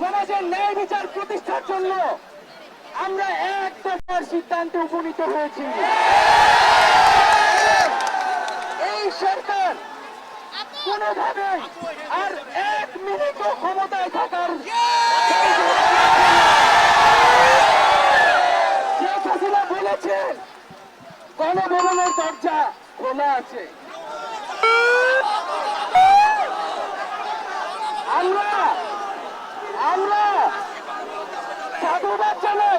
সমাজের ন্যায় বিচার প্রতিষ্ঠার জন্য আমরা এক দফার সিদ্ধান্তে উপনীত হয়েছি। এই সরকার কোনোভাবে আর এক মিনিট ক্ষমতায় থাকার গণভবনের দরজা খোলা আছে। আমরা আমরা সাধুবাদ জানাই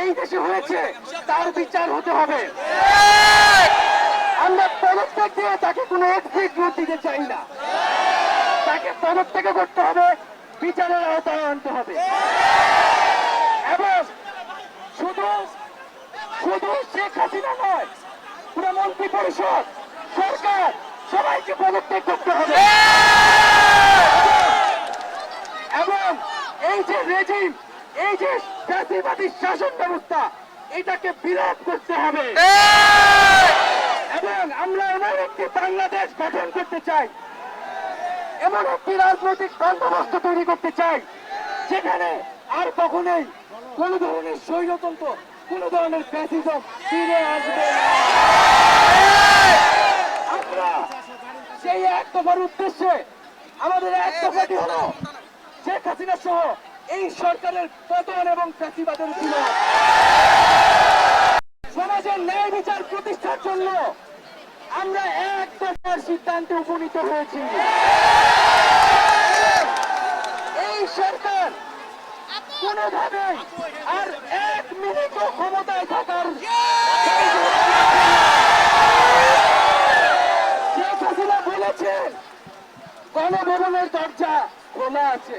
এই দেশে হয়েছে, তার বিচার হতে হবে। আমরা পদত্যাগ দিয়ে তাকে কোনো রুট দিতে চাই না। তাকে পদত্যাগ করতে হবে, বিচারের আওতায় আনতে হবে। এবং শুধু শুধু শেখ হাসিনা নয়, পুরো মন্ত্রী পরিষদ, সরকার, সবাইকে পদত্যাগ করতে হবে। এবং এই যে রেজিম এই যে ফ্যাসিবাদী শাসন ব্যবস্থা, এটাকে বিরোধ করতে হবে। এবং আমরা এমন একটি বাংলাদেশ গঠন করতে চাই, এমন একটি রাজনৈতিক বন্দোবস্ত তৈরি করতে চাই, যেখানে আর কখনোই কোন ধরনের স্বৈরতন্ত্র, কোন ধরনের ফ্যাসিজম ফিরে আসবে আমরা সেই এক দফার উদ্দেশ্যে আমাদের এক দফাটি হলো শেখ হাসিনা সহ এই সরকারের পতন এবং ফ্যাসিবাদের ছিল সমাজের ন্যায় বিচার প্রতিষ্ঠার জন্য আমরা এক দফার সিদ্ধান্তে উপনীত হয়েছি। এই সরকার কোনোভাবে আর এক মিনিট ক্ষমতায় থাকার শেখ হাসিনা বলেছেন, গণভবনের দরজা খোলা আছে।